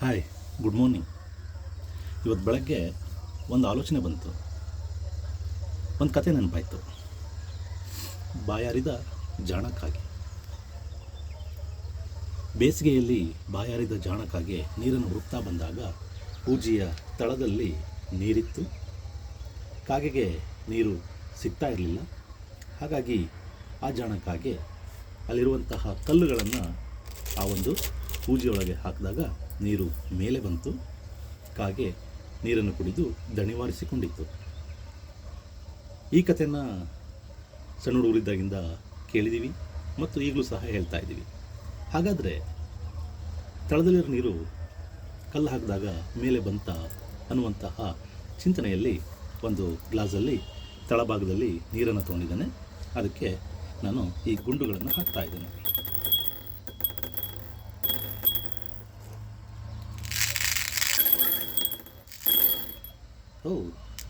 Hi good morning ಇವತ್ತು ಬೆಳಗ್ಗೆ ಒಂದು ಆಲೋಚನೆ ಬಂತು. ಒಂದು ಕತೆ ನೆನಪಾಯಿತು. ಬಾಯಾರಿದ ಜಾಣಕ್ಕಾಗಿ. ಬೇಸಿಗೆಯಲ್ಲಿ ಬಾಯಾರಿದ ಜಾಣಕ್ಕಾಗಿ ನೀರನ್ನು ಹುಡುಕ್ತಾ ಬಂದಾಗ ಪೂಜೆಯ ತಳದಲ್ಲಿ ನೀರಿತ್ತು. ಕಾಗೆಗೆ ನೀರು ಸಿಗ್ತಾ ಇರಲಿಲ್ಲ. ಹಾಗಾಗಿ ಆ ಜಾಣಕ್ಕಾಗಿ ಅಲ್ಲಿರುವಂತಹ ಕಲ್ಲುಗಳನ್ನು ಆ ಒಂದು ಪೂಜೆಯೊಳಗೆ ಹಾಕಿದಾಗ ನೀರು ಮೇಲೆ ಬಂತು. ಕಾಗೆ ನೀರನ್ನು ಕುಡಿದು ದಣಿವಾರಿಸಿಕೊಂಡಿತ್ತು. ಈ ಕಥೆಯನ್ನು ಸಣ್ಣ ಹುಡುಗರಿದ್ದಾಗಿಂದ ಕೇಳಿದ್ದೀವಿ ಮತ್ತು ಈಗಲೂ ಸಹ ಹೇಳ್ತಾ ಇದ್ದೀವಿ. ಹಾಗಾದರೆ ತಳದಲ್ಲಿರೋ ನೀರು ಕಲ್ಲು ಹಾಕಿದಾಗ ಮೇಲೆ ಬಂತ ಅನ್ನುವಂತಹ ಚಿಂತನೆಯಲ್ಲಿ ಒಂದು ಗ್ಲಾಸಲ್ಲಿ ತಳಭಾಗದಲ್ಲಿ ನೀರನ್ನು ತೊಗೊಂಡಿದ್ದೇನೆ. ಅದಕ್ಕೆ ನಾನು ಈ ಗುಂಡುಗಳನ್ನು ಹಾಕ್ತಾ ಇದ್ದೇನೆ.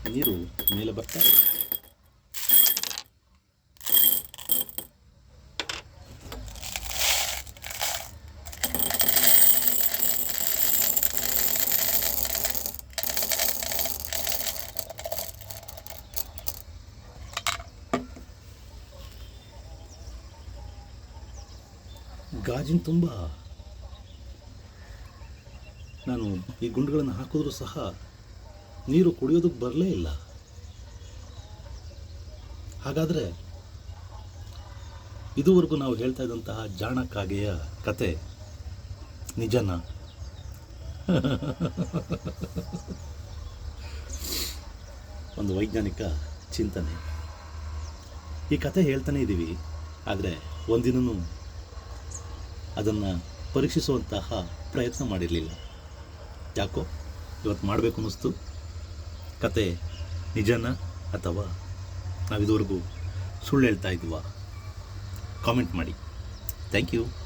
ನೀರು ಮೇಲೆ ಬರ್ತಾ ಇದೆ ಗಾಜಿನ ತುಂಬ. ನಾನು ಈ ಗುಂಡುಗಳನ್ನು ಹಾಕಿದ್ರೂ ಸಹ ನೀರು ಕುಡಿಯೋದಕ್ಕೆ ಬರಲೇ ಇಲ್ಲ. ಹಾಗಾದರೆ ಇದುವರೆಗೂ ನಾವು ಹೇಳ್ತಾ ಇದ್ದಂತಹ ಜಾಣಕಾಗೆಯ ಕತೆ ನಿಜನ? ಒಂದು ವೈಜ್ಞಾನಿಕ ಚಿಂತನೆ. ಈ ಕತೆ ಹೇಳ್ತಾನೆ ಇದ್ದೀವಿ, ಆದರೆ ಒಂದಿನೂ ಅದನ್ನು ಪರೀಕ್ಷಿಸುವಂತಹ ಪ್ರಯತ್ನ ಮಾಡಿರಲಿಲ್ಲ. ಯಾಕೋ? ಇವತ್ತು ಮಾಡಬೇಕು ಅನ್ನಿಸ್ತು. ಕತೆ ನಿಜನ ಅಥವಾ ನಾವಿದುವರೆಗೂ ಸುಳ್ಳು ಹೇಳ್ತಾ ಇದ್ವಾ? ಕಾಮೆಂಟ್ ಮಾಡಿ. Thank you